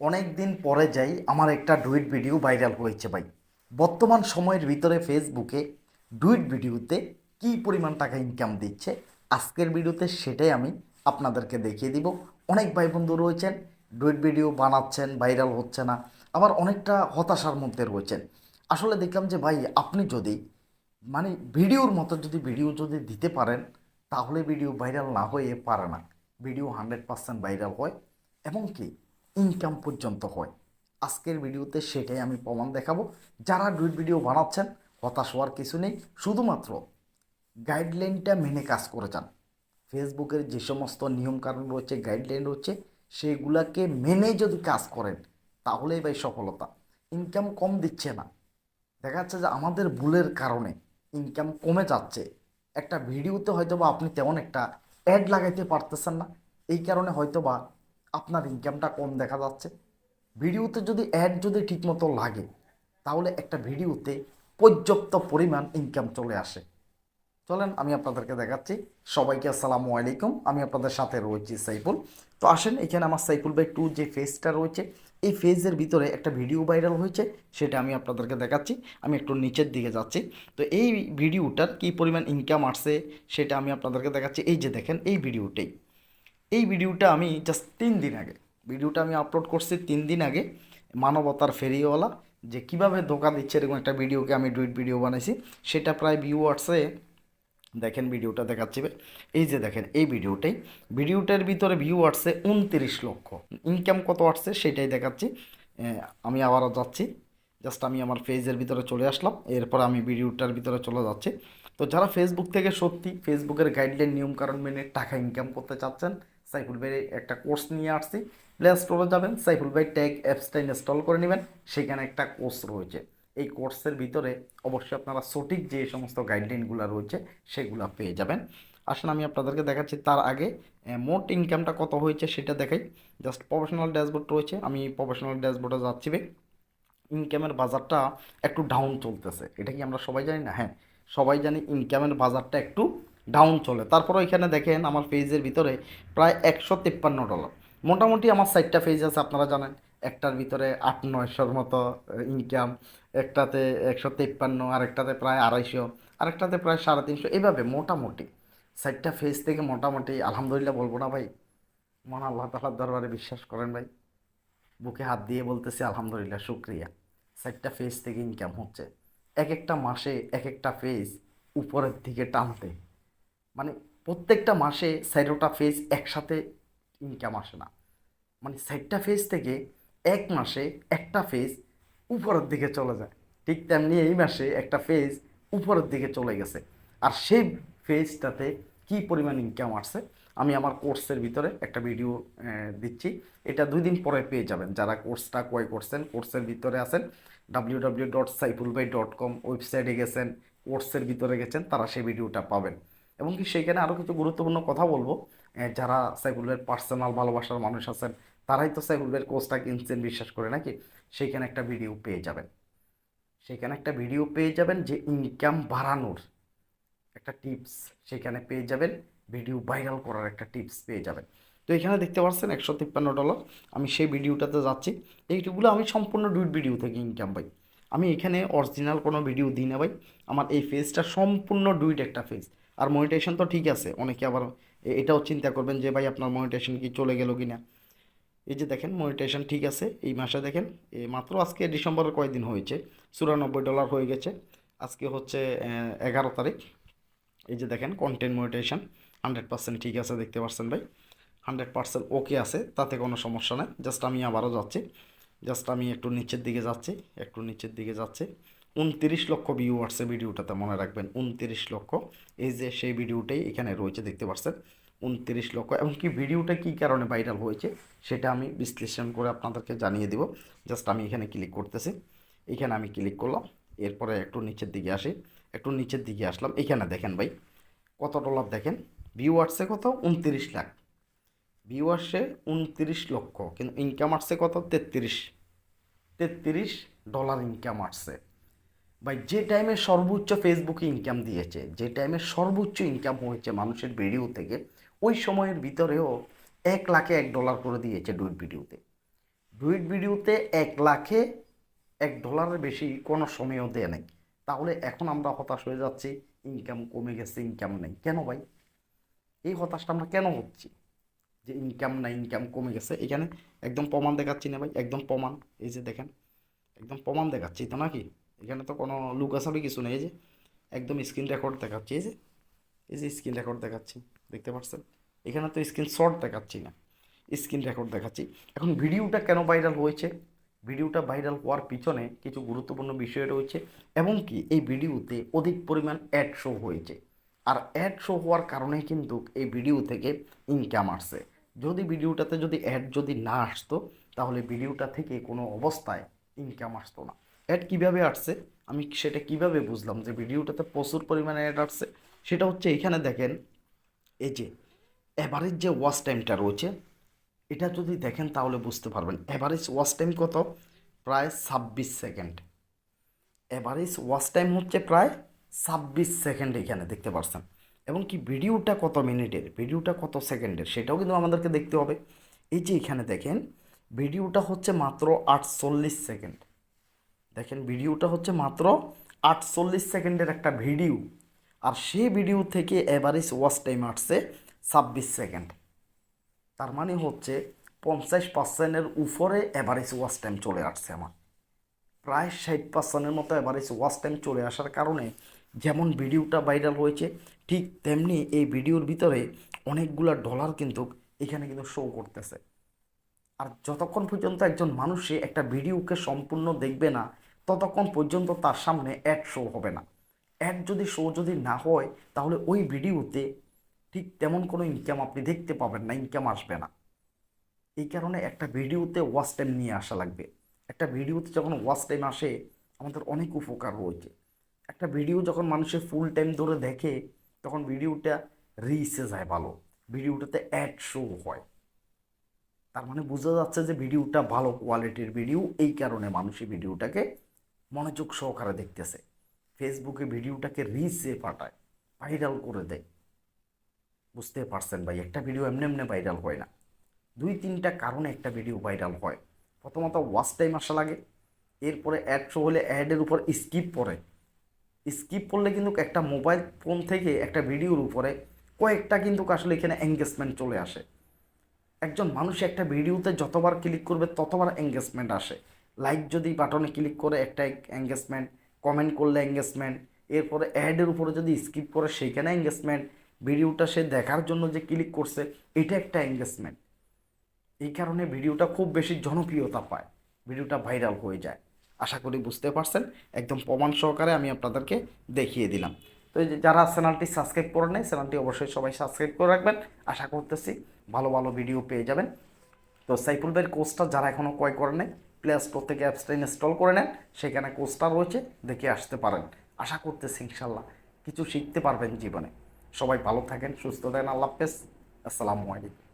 অনেক দিন পরে যাই, আমার একটা ডুইট ভিডিও ভাইরাল হয়েছে ভাই। বর্তমান সময়ের ভিতরে ফেসবুকে ডুইট ভিডিওতে কী পরিমাণ টাকা ইনকাম দিচ্ছে, আজকের ভিডিওতে সেটাই আমি আপনাদেরকে দেখিয়ে দিব। অনেক ভাই বন্ধু রয়েছেন, ডুইট ভিডিও বানাচ্ছেন, ভাইরাল হচ্ছে না, আবার অনেকটা হতাশার মধ্যে রয়েছেন। আসলে দেখলাম যে ভাই, আপনি যদি মানে ভিডিওর মতো যদি ভিডিও যদি দিতে পারেন, তাহলে ভিডিও ভাইরাল না হয়ে পারে না। ভিডিও হান্ড্রেড পার্সেন্ট ভাইরাল হয়। এবং কি ইনকাম পর্যন্ত হয়। আজকের ভিডিওতে সেটাই আমি প্রমাণ দেখাবো। যারা ডুইট ভিডিও বানাচ্ছেন, হতাশ হওয়ার কিছু নেই। শুধুমাত্র গাইডলাইনটা মেনে কাজ করে যান। ফেসবুকের যে সমস্ত নিয়মকানুন রয়েছে গাইডলাইন রয়েছে, সেগুলাকে মেনে যদি কাজ করেন, তাহলেই ভাই সফলতা। ইনকাম কম দিচ্ছে না। দেখা যাচ্ছে যে আমাদের ভুলের কারণে ইনকাম কমে যাচ্ছে। একটা ভিডিওতে হয়তো বা আপনি তেমন একটা অ্যাড লাগাইতে পারতেছেন না। এই কারণে হয়তো বা আপনার ইনকামটা কম দেখা যাচ্ছে। ভিডিওতে যদি অ্যাড যদি ঠিকমতো লাগে, তাহলে একটা ভিডিওতে পর্যাপ্ত পরিমাণ ইনকাম চলে আসে। চলেন, আমি আপনাদেরকে দেখাচ্ছি। সবাইকে আসসালামু আলাইকুম। আমি আপনাদের সাথে রয়েছি সাইফুল। তো আসেন, এখানে আমার সাইফুল বাই টু যে ফেজটা রয়েছে, এই ফেজের ভিতরে একটা ভিডিও ভাইরাল হয়েছে, সেটা আমি আপনাদেরকে দেখাচ্ছি। আমি একটু নিচের দিকে যাচ্ছি। তো এই ভিডিওটার কী পরিমাণ ইনকাম আসছে, সেটা আমি আপনাদেরকে দেখাচ্ছি। এই যে দেখেন, এই ভিডিওটাই এই ভিডিওটা আমি জাস্ট তিন দিন আগে, ভিডিওটা আমি আপলোড করছি তিন দিন আগে, মানবতার ফেরিওয়ালা, যে কীভাবে ধোকা দিচ্ছে এরকম একটা ভিডিওকে আমি ডুইট ভিডিও বানাইছি, সেটা প্রায় ভিউ ভিউয়ার্সে দেখেন ভিডিওটা দেখাচ্ছি এই যে দেখেন, এই ভিডিওটাই, ভিডিওটার ভিতরে ভিউ আসছে উনত্রিশ লক্ষ ইনকাম কত আসছে সেটাই দেখাচ্ছি আমি আবারও যাচ্ছি জাস্ট আমি আমার পেজের ভিতরে চলে আসলাম, এরপর আমি ভিডিওটার ভিতরে চলে যাচ্ছি। তো যারা ফেসবুক থেকে সত্যি ফেসবুকের গাইডলাইন নিয়মকানুন মেনে টাকা ইনকাম করতে চাচ্ছেন সাইফুল ভাই একটা কোর্স নিয়ে আসছি। প্লে স্টোরে যাবেন, সাইফুল ভাই ট্যাগ অ্যাপসটা ইনস্টল করে নেবেন, সেখানে একটা কোর্স রয়েছে। এই কোর্সের ভিতরে অবশ্যই আপনারা সঠিক যে সমস্ত গাইডলাইনগুলো রয়েছে, সেগুলো পেয়ে যাবেন। আসলে আমি আপনাদেরকে দেখাচ্ছি তার আগে মোট ইনকামটা কত হয়েছে সেটা দেখাই। জাস্ট প্রফেশনাল ড্যাশবোর্ড রয়েছে, আমি প্রফেশনাল ড্যাশবোর্ডে যাচ্ছি ইনকামের বাজারটা একটু ডাউন চলতেছে। এটা কি আমরা সবাই জানি না? হ্যাঁ সবাই জানি ইনকামের বাজারটা একটু ডাউন চলে। তারপর এখানে দেখেন আমার পেজের ভিতরে প্রায় একশো তিপ্পান্ন ডলার মোটামুটি আমার সাইটটা পেজ আছে, আপনারা জানেন। একটার ভিতরে আট, নয়শোর মতো ইনকাম একটাতে একশো তিপ্পান্ন, আরেকটাতে প্রায় আড়াইশো, আরেকটাতে প্রায় সাড়ে তিনশো এইভাবে মোটামুটি। সাইটটা ফেজ থেকে মোটামুটি, আলহামদুলিল্লাহ বলব না ভাই। মন আল্লাহ তালার দরবারে বিশ্বাস করেন ভাই। বুকে হাত দিয়ে বলতেছি আলহামদুলিল্লাহ, শুক্রিয়া। চারটা ফেজ থেকে ইনকাম হচ্ছে। এক একটা মাসে এক একটা ফেজ উপরের দিকে টানতে। মানে প্রত্যেকটা মাসে চারোটা ফেজ একসাথে ইনকাম আসে না। মানে চারটা ফেজ থেকে এক মাসে একটা ফেজ উপরের দিকে চলে যায়। ঠিক তেমনি এই মাসে একটা ফেজ উপরের দিকে চলে গেছে। আর সেই ফেজটাতে কি পরিমাণ ইনকাম আসছে, আমি আমার কোর্সের ভিতরে একটা ভিডিও দিচ্ছি। এটা দুই দিন পরে পেয়ে যাবেন। যারা কোর্সটা ক্রয় করছেন কোর্সের ভিতরে আছেন W W dot Saifulbhai dot com ওয়েবসাইটে গেছেন কোর্সের ভিতরে গেছেন, তারা সেই ভিডিওটা পাবেন। এবং কি সেখানে আরও কিছু গুরুত্বপূর্ণ কথা বলব। যারা সাইফুলের পার্সোনাল ভালোবাসার মানুষ আছেন, তারাই তো সাইফুলের কোর্সটা কিনছেন বিশ্বাস করে নাকি? সেইখানে একটা ভিডিও পেয়ে যাবেন। সেখানে একটা ভিডিও পেয়ে যাবেন যে ইনকাম বাড়ানোর একটা টিপস সেখানে পেয়ে যাবেন। ভিডিও ভাইরাল করার একটা টিপস পেয়ে যাবেন। তো এখানে দেখতে পাচ্ছেন একশো তিপ্পান্ন ডলার আমি সেই ভিডিওটাতে যাচ্ছি। এইগুলো আমি সম্পূর্ণ ডুইট ভিডিও থেকে ইনকাম পাই। আমি এখানে অরিজিনাল কোনো ভিডিও দিই না ভাই। আমার এই ফেজটা সম্পূর্ণ ডুইট একটা ফেজ আর মনিটেশন তো ঠিক আছে। অনেকে আবার এটাও চিন্তা করবেন যে, ভাই, আপনার মনিটেশন কি চলে গেল কি না এই যে দেখেন, মনিটেশন ঠিক আছে। এই মাসে দেখেন মাত্র আজকে ডিসেম্বরের কয়েকদিন হয়েছে? চুরানব্বই ডলার হয়ে গেছে। আজকে হচ্ছে এগারো তারিখ। এই যে দেখেন কন্টেন্ট মনিটেশন হান্ড্রেড পার্সেন্ট ঠিক আছে দেখতে পাচ্ছেন ভাই? হান্ড্রেড পার্সেন্ট ওকে আছে, তাতে কোনো সমস্যা নেই। জাস্ট আমি আবারও যাচ্ছি। জাস্ট আমি একটু নিচের দিকে যাচ্ছি, একটু নিচের দিকে যাচ্ছি। উনতিরিশ লক্ষ ভিউ ভিডিওটাতে মনে রাখবেন, উনতিরিশ লক্ষ। এই যে সেই ভিডিওটাই এখানে রয়েছে, দেখতে পাচ্ছেন? উনতিরিশ লক্ষ। এমনকি ভিডিওটা কী কারণে ভাইরাল হয়েছে, সেটা আমি বিশ্লেষণ করে আপনাদেরকে জানিয়ে দেব। জাস্ট আমি এখানে ক্লিক করতেছি। এখানে আমি ক্লিক করলাম। এরপরে একটু নিচের দিকে আসি। একটু নিচের দিকে আসলাম। এখানে দেখেন ভাই, কত ডলার দেখেন? ভিউ কত? উনতিরিশ লাখ। ভিউ আসছে উনতিরিশ লক্ষ, কিন্তু ইনকাম আসছে কত? তেত্রিশ। তেত্রিশ ডলার ইনকাম আসছে। ভাই, যে টাইমে সর্বোচ্চ ফেসবুকে ইনকাম দিয়েছে, যে টাইমে সর্বোচ্চ ইনকাম হয়েছে মানুষের ভিডিও থেকে, ওই সময়ের ভিতরেও এক লাখে এক ডলার করে দিয়েছে ডুইট ভিডিওতে ডুইট ভিডিওতে এক লাখে এক ডলারের বেশি কোনো সময়ও দেয় নাই। তাহলে এখন আমরা হতাশ হয়ে যাচ্ছি ইনকাম কমে গেছে ইনকাম নেই। কেন ভাই? এই হতাশটা আমরা কেন হচ্ছি? যে ইনকাম নাই ইনকাম কমে গেছে, এখানে একদম প্রমাণ দেখাচ্ছি না ভাই, একদম প্রমাণ। এই যে দেখেন, একদম প্রমাণ দেখাচ্ছি তো নাকি? এখানে তো কোনো লুক লুকাছাবি কিছু নেই যে একদম স্ক্রিন রেকর্ড দেখাচ্ছি, এই যে এই যে স্ক্রিন রেকর্ড দেখাচ্ছি, দেখতে পাচ্ছেন? এখানে তো স্ক্রিন শর্ট দেখাচ্ছি না স্ক্রিন রেকর্ড দেখাচ্ছি। এখন ভিডিওটা কেন ভাইরাল হয়েছে? ভিডিওটা ভাইরাল হওয়ার পিছনে কিছু গুরুত্বপূর্ণ বিষয় রয়েছে, এবং কি এই ভিডিওতে অধিক পরিমাণ অ্যাড শো হয়েছে। আর অ্যাড শো হওয়ার কারণে কিন্তু এই ভিডিও থেকে ইনকাম আসছে। যদি ভিডিওটাতে যদি অ্যাড যদি না আসতো, তাহলে ভিডিওটা থেকে কোনো অবস্থায় ইনকাম আসতো না। অ্যাড কীভাবে আসছে? আমি সেটা কীভাবে বুঝলাম যে ভিডিওটাতে প্রচুর পরিমাণে অ্যাড আসছে? সেটা হচ্ছে এখানে দেখেন, এই যে অ্যাভারেজ যে ওয়াচ টাইমটা রয়েছে, এটা যদি দেখেন তাহলে বুঝতে পারবেন। অ্যাভারেজ ওয়াচ টাইম কত? প্রায় ছাব্বিশ সেকেন্ড অ্যাভারেজ ওয়াচ টাইম হচ্ছে প্রায় ছাব্বিশ সেকেন্ড এখানে দেখতে পাচ্ছেন এবং কি ভিডিওটা কত মিনিটের? ভিডিওটা কত সেকেন্ডের সেটাও কিন্তু আমাদেরকে দেখতে হবে। এই যে এখানে দেখেন, ভিডিওটা হচ্ছে মাত্র আটচল্লিশ সেকেন্ড দেখেন, ভিডিওটা হচ্ছে মাত্র আটচল্লিশ সেকেন্ডের একটা ভিডিও। আর সেই ভিডিও থেকে অ্যাভারেজ ওয়াচ টাইম আসছে ছাব্বিশ সেকেন্ড। তার মানে হচ্ছে পঞ্চাশ পার্সেন্টের উপরে অ্যাভারেজ ওয়াচ টাইম চলে আসছে আমার। প্রায় ষাট পার্সেন্টের মতো অ্যাভারেজ ওয়াচ টাইম চলে আসার কারণে যেমন ভিডিওটা ভাইরাল হয়েছে, ঠিক তেমনি এই ভিডিওর ভিতরে অনেকগুলা ডলার কিন্তু এখানে কিন্তু শো করতেছে। আর যতক্ষণ পর্যন্ত একজন মানুষে একটা ভিডিওকে সম্পূর্ণ দেখবে না ততক্ষণ পর্যন্ত তার সামনে অ্যাড শো হবে না। অ্যাড যদি শো যদি না হয়, তাহলে ওই ভিডিওতে ঠিক তেমন কোনো ইনকাম আপনি দেখতে পাবেন না ইনকাম আসবে না। এই কারণে একটা ভিডিওতে ওয়াচ টাইম নিয়ে আসা লাগবে। একটা ভিডিওতে যখন ওয়াচ টাইম আসে, আমাদের অনেক উপকার রয়েছে। একটা ভিডিও যখন মানুষের ফুল টাইম ধরে দেখে, তখন ভিডিওটা রিচে যায় ভালো। ভিডিওটাতে অ্যাড শো হয়। তার মানে বোঝা যাচ্ছে যে ভিডিওটা ভালো কোয়ালিটির ভিডিও, এই কারণে মানুষ এই ভিডিওটাকে মনোযোগ সহকারে দেখতেছে। ফেসবুকে ভিডিওটাকে রিচে পাঠায় ভাইরাল করে দেয়। বুঝতে পারছেন ভাই, একটা ভিডিও এমনি এমনি ভাইরাল হয় না। দুই তিনটা কারণে একটা ভিডিও ভাইরাল হয়। প্রথমত ওয়াচ টাইম আসা লাগে, এরপরে অ্যাড শো হলে অ্যাডের উপর স্কিপ পড়ে। স্কিপ করলে কিন্তু একটা মোবাইল ফোন থেকে একটা ভিডিওর উপরে কয়েকটা কিন্তু আসলে এখানে এঙ্গেজমেন্ট চলে আসে। একজন মানুষ একটা ভিডিওতে যতবার ক্লিক করবে, ততবার এঙ্গেজমেন্ট আসে। লাইক যদি বাটনে ক্লিক করে একটা এঙ্গেজমেন্ট কমেন্ট করলে এঙ্গেজমেন্ট এরপরে অ্যাডের উপরে যদি স্কিপ করে সেইখানে এঙ্গেজমেন্ট ভিডিওটা সে দেখার জন্য যে ক্লিক করছে, এটা একটা এঙ্গেজমেন্ট এই কারণে ভিডিওটা খুব বেশি জনপ্রিয়তা পায় ভিডিওটা ভাইরাল হয়ে যায়। আশা করি বুঝতে পারছেন, একদম প্রমাণ সহকারে আমি আপনাদেরকে দেখিয়ে দিলাম। তো যারা চ্যানেলটি সাবস্ক্রাইব করে নেয় চ্যানেলটি অবশ্যই সবাই সাবস্ক্রাইব করে রাখবেন। আশা করতেছি ভালো ভালো ভিডিও পেয়ে যাবেন। তো সাইফুল ভাইয়ের কোর্সটা যারা এখনও ক্রয় করে নেয় প্লে স্টোর থেকে অ্যাপসটা ইনস্টল করে নেন, সেখানে কোর্সটা রয়েছে, দেখে আসতে পারেন। আশা করতেছি ইনশাল্লাহ কিছু শিখতে পারবেন জীবনে। সবাই ভালো থাকেন, সুস্থ থাকেন, আল্লাহ হাফেজ। আসসালামু আলাইকুম।